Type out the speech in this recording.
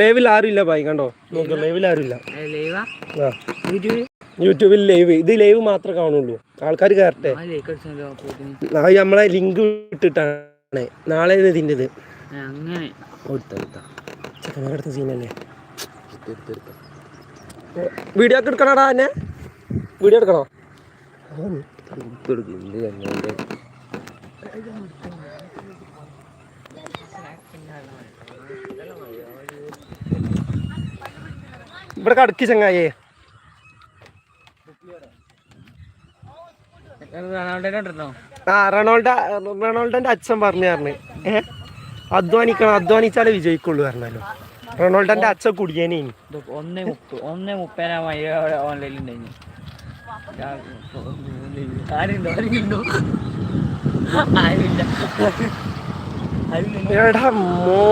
ലൈവിൽ ആരും ഇല്ല ഭായി കണ്ടോ? നോക്ക് ലൈവിൽ ആരും ഇല്ല. യൂട്യൂബിൽ ലൈവ് ഇത് ലൈവ് മാത്രമേ കാണുള്ളൂ. ആൾക്കാർ കയറട്ടെ നമ്മളെ ലിങ്ക് ഇട്ടിട്ടാണ്. നാളെ ഇതിന്റെ ഇത് സീനല്ലേ വീഡിയോ ഒക്കെ എടുക്കണടാ എന്നെ വീഡിയോ എടുക്കണോ? ഇവിടെ കടക്കി ചങ്ങായേ. ആ റൊണാൾഡോ റൊണാൾഡോന്റെ അച്ഛൻ പറഞ്ഞു പറഞ്ഞു. ഏ? അധ്വാനിക്കണം അധ്വാനിച്ചാലേ വിജയിക്കുള്ളൂ പറഞ്ഞല്ലോ. റൊണാൾഡോന്റെ അച്ഛൻ കുടിയേനെ ഒന്നേ മുപ്പത് ഒന്നേ മുപ്പതിനായി ഓൺലൈനിൽ ഉണ്ടായിരുന്നു ആരുണ്ടോ? ആരുമില്ല. എടാ മോ